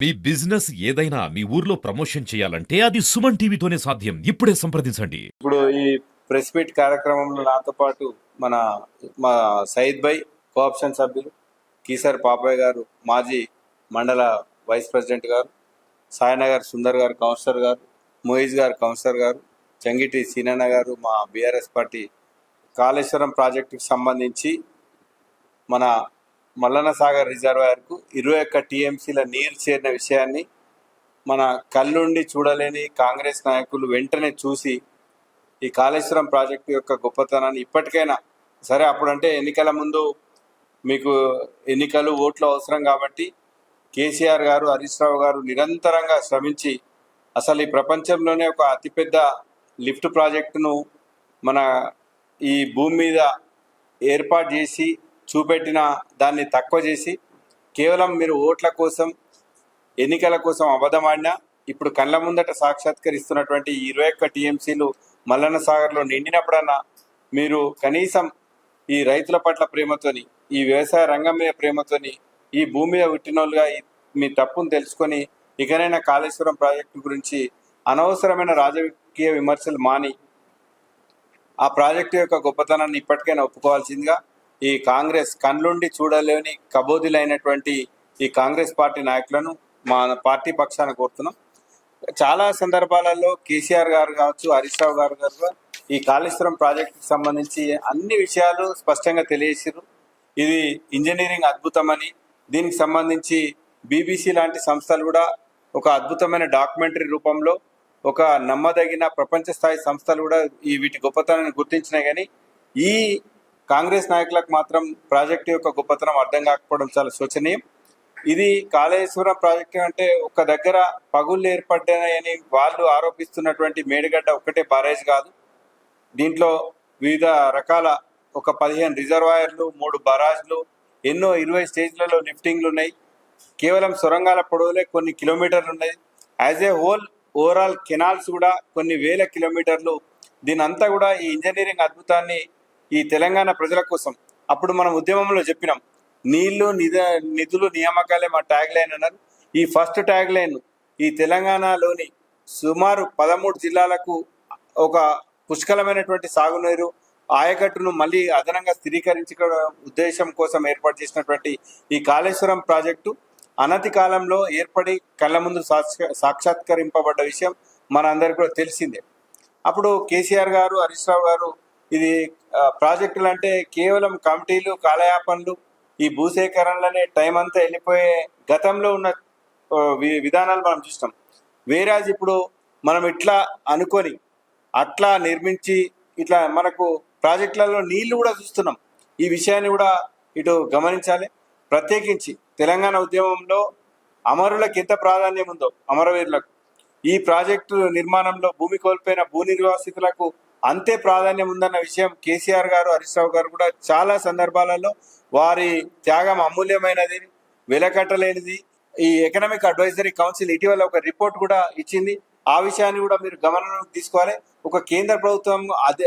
మీ business ఏదైనా మీ ఊర్లో promotion చేయాలంటే అది సుమన్ టీవీతోనే సాధ్యం. ఇప్పుడే సంప్రదించండి. ఇప్పుడు ఈ ప్రెస్ మీట్ కార్యక్రమంలో నాతో పాటు మన మా సయీద్ భాయ్ కోఆప్షన్ సభ్యులు కీసర్ పాపయ్య గారు మాజీ మండల వైస్ ప్రెసిడెంట్ గారు సాయనగర్ సుందర్ గారు కౌన్సిలర్ గారు మోయిజ్ గారు కౌన్సిలర్ గారు చంగిటి సీనన్న గారు మా బీఆర్ఎస్ పార్టీ కాళేశ్వరం ప్రాజెక్టుకు సంబంధించి మన మల్లన్న సాగర్ రిజర్వాయర్కు ఇరవై ఒక్క టీఎంసీల నీరు చేరిన విషయాన్ని మన కళ్ళుండి చూడలేని కాంగ్రెస్ నాయకులు వెంటనే చూసి ఈ కాళేశ్వరం ప్రాజెక్టు యొక్క గొప్పతనాన్ని ఇప్పటికైనా సరే అప్పుడంటే ఎన్నికల ముందు మీకు ఎన్నికలు ఓట్లు అవసరం కాబట్టి కేసీఆర్ గారు హరీష్ రావు గారు నిరంతరంగా శ్రమించి అసలు ఈ ప్రపంచంలోనే ఒక అతిపెద్ద లిఫ్ట్ ప్రాజెక్టును మన ఈ భూమి మీద ఏర్పాటు చేసి చూపెట్టిన దాన్ని తక్కువ చేసి కేవలం మీరు ఓట్ల కోసం ఎన్నికల కోసం అబద్ధమాడినా ఇప్పుడు కళ్ళ ముందట సాక్షాత్కరిస్తున్నటువంటి ఇరవై ఒక్క టీఎంసీలు మల్లన్న సాగర్లో నిండినప్పుడన్నా మీరు కనీసం ఈ రైతుల పట్ల ప్రేమతోని ఈ వ్యవసాయ రంగం మీద ప్రేమతోని ఈ భూమి మీద పుట్టినోళ్ళుగా మీ తప్పును తెలుసుకొని ఇకనైనా కాళేశ్వరం ప్రాజెక్టు గురించి అనవసరమైన రాజకీయ విమర్శలు మాని ఆ ప్రాజెక్టు యొక్క గొప్పతనాన్ని ఇప్పటికైనా ఒప్పుకోవాల్సిందిగా ఈ కాంగ్రెస్ కళ్ళుండి చూడలేని కబోదిలైనటువంటి ఈ కాంగ్రెస్ పార్టీ నాయకులను మా పార్టీ పక్షాన కోరుతున్నాం. చాలా సందర్భాలలో కేసీఆర్ గారు కావచ్చు హరీష్ రావు గారు గారు ఈ కాళేశ్వరం ప్రాజెక్టుకి సంబంధించి అన్ని విషయాలు స్పష్టంగా తెలియజేసారు ఇది ఇంజనీరింగ్ అద్భుతమని దీనికి సంబంధించి బీబీసీ లాంటి సంస్థలు కూడా ఒక అద్భుతమైన డాక్యుమెంటరీ రూపంలో ఒక నమ్మదగిన ప్రపంచ స్థాయి సంస్థలు కూడా ఈ వీటి గొప్పతనాన్ని గుర్తించినాయి. కానీ ఈ కాంగ్రెస్ నాయకులకు మాత్రం ప్రాజెక్టు యొక్క గొప్పతనం అర్థం కాకపోవడం చాలా శోచనీయం. ఇది కాళేశ్వరం ప్రాజెక్టు అంటే ఒక దగ్గర పగుళ్ళు ఏర్పడ్డాయని వాళ్ళు ఆరోపిస్తున్నటువంటి మేడిగడ్డ ఒక్కటే బారేజ్ కాదు. దీంట్లో వివిధ రకాల ఒక పదిహేను రిజర్వాయర్లు మూడు బరాజ్లు ఎన్నో ఇరవై స్టేజ్లలో లిఫ్టింగ్లు ఉన్నాయి కేవలం సొరంగాల పొడవులే కొన్ని కిలోమీటర్లు ఉన్నాయి as a whole overall canals కూడా కొన్ని వేల కిలోమీటర్లు. దీని అంతా కూడా ఈ ఇంజనీరింగ్ అద్భుతాన్ని ఈ తెలంగాణ ప్రజల కోసం. అప్పుడు మనం ఉద్యమంలో చెప్పినాం నీళ్ళు నిధ నిధులు నియామకాలే మా ట్యాగ్ లైన్ అన్నారు. ఈ ఫస్ట్ ట్యాగ్ లైన్ ఈ తెలంగాణలోని సుమారు పదమూడు జిల్లాలకు ఒక పుష్కలమైనటువంటి సాగునీరు ఆయకట్టును మళ్ళీ అదనంగా స్థిరీకరించుకోవడం ఉద్దేశం కోసం ఏర్పాటు చేసినటువంటి ఈ కాళేశ్వరం ప్రాజెక్టు అనతి కాలంలో ఏర్పడి కళ్ళ ముందు సాక్ష- సాక్షాత్కరింపబడ్డ విషయం మనందరికీ కూడా తెలిసిందే. అప్పుడు కేసీఆర్ గారు హరీష్ రావు గారు ఇది ప్రాజెక్టులు అంటే కేవలం కమిటీలు కాలయాపనలు ఈ భూసేకరణలనే టైం అంతా వెళ్ళిపోయే గతంలో ఉన్న విధానాలు మనం చూస్తాం. వేరాజ్ ఇప్పుడు మనం ఇట్లా అనుకొని అట్లా నిర్మించి ఇట్లా మనకు ప్రాజెక్టులలో నీళ్ళు కూడా చూస్తున్నాం. ఈ విషయాన్ని కూడా ఇటు గమనించాలి. ప్రత్యేకించి తెలంగాణ ఉద్యమంలో అమరులకు ఎంత ప్రాధాన్యం ఉందో అమరవీరులకు ఈ ప్రాజెక్టు నిర్మాణంలో భూమి కోల్పోయిన భూ నిర్వాసితులకు అంతే ప్రాధాన్యం ఉందన్న విషయం కేసీఆర్ గారు హరీష్ రావు గారు కూడా చాలా సందర్భాలలో వారి త్యాగం అమూల్యమైనది వెలకట్టలేనిది. ఈ ఎకనామిక్ అడ్వైజరీ కౌన్సిల్ ఇటీవల ఒక రిపోర్ట్ కూడా ఇచ్చింది. ఆ విషయాన్ని కూడా మీరు గమనంలోకి తీసుకోవాలి. ఒక కేంద్ర ప్రభుత్వం అధి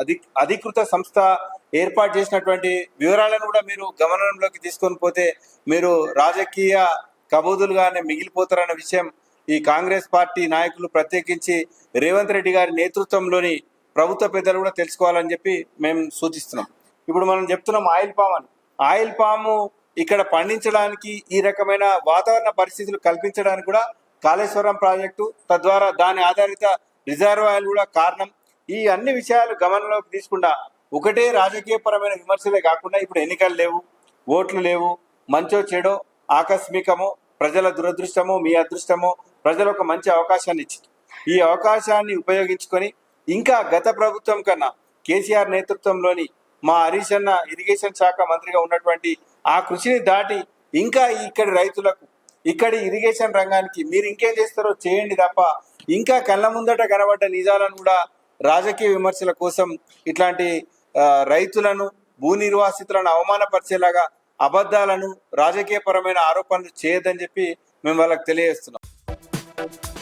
అధి- అధికృత సంస్థ ఏర్పాటు చేసినటువంటి వివరాలను కూడా మీరు గమనంలోకి తీసుకొని పోతే మీరు రాజకీయ కబూదులుగానే మిగిలిపోతారన్న విషయం ఈ కాంగ్రెస్ పార్టీ నాయకులు ప్రత్యేకించి రేవంత్ రెడ్డి గారి నేతృత్వంలోని ప్రభుత్వ పెద్దలు కూడా తెలుసుకోవాలని చెప్పి మేము సూచిస్తున్నాం. ఇప్పుడు మనం చెప్తున్నాం ఆయిల్ పామ్ అని. ఆయిల్ పాము ఇక్కడ పండించడానికి ఈ రకమైన వాతావరణ పరిస్థితులు కల్పించడానికి కూడా కాళేశ్వరం ప్రాజెక్టు తద్వారా దాని ఆధారిత రిజర్వాయర్లు కూడా కారణం. ఈ అన్ని విషయాలు గమనంలోకి తీసుకుండా ఒకటే రాజకీయపరమైన విమర్శలే కాకుండా ఇప్పుడు ఎన్నికలు లేవు ఓట్లు లేవు మంచో చెడో ఆకస్మికమో ప్రజల దురదృష్టమో మీ అదృష్టమో ప్రజలు ఒక మంచి అవకాశాన్ని ఇచ్చింది. ఈ అవకాశాన్ని ఉపయోగించుకొని ఇంకా గత ప్రభుత్వం కన్నా కేసీఆర్ నేతృత్వంలోని మా హరీష్ అన్న ఇరిగేషన్ శాఖ మంత్రిగా ఉన్నటువంటి ఆ కృషిని దాటి ఇంకా ఇక్కడి రైతులకు ఇక్కడి ఇరిగేషన్ రంగానికి మీరు ఇంకేం చేస్తారో చేయండి తప్ప ఇంకా కళ్ళ ముందట కనబడ్డ నిజాలను కూడా రాజకీయ విమర్శల కోసం ఇట్లాంటి రైతులను భూ నిర్వాసితులను అవమానపరిచేలాగా అబద్ధాలను రాజకీయపరమైన ఆరోపణలు చేయొద్దని చెప్పి మేము వాళ్ళకి తెలియజేస్తున్నాం. Bye.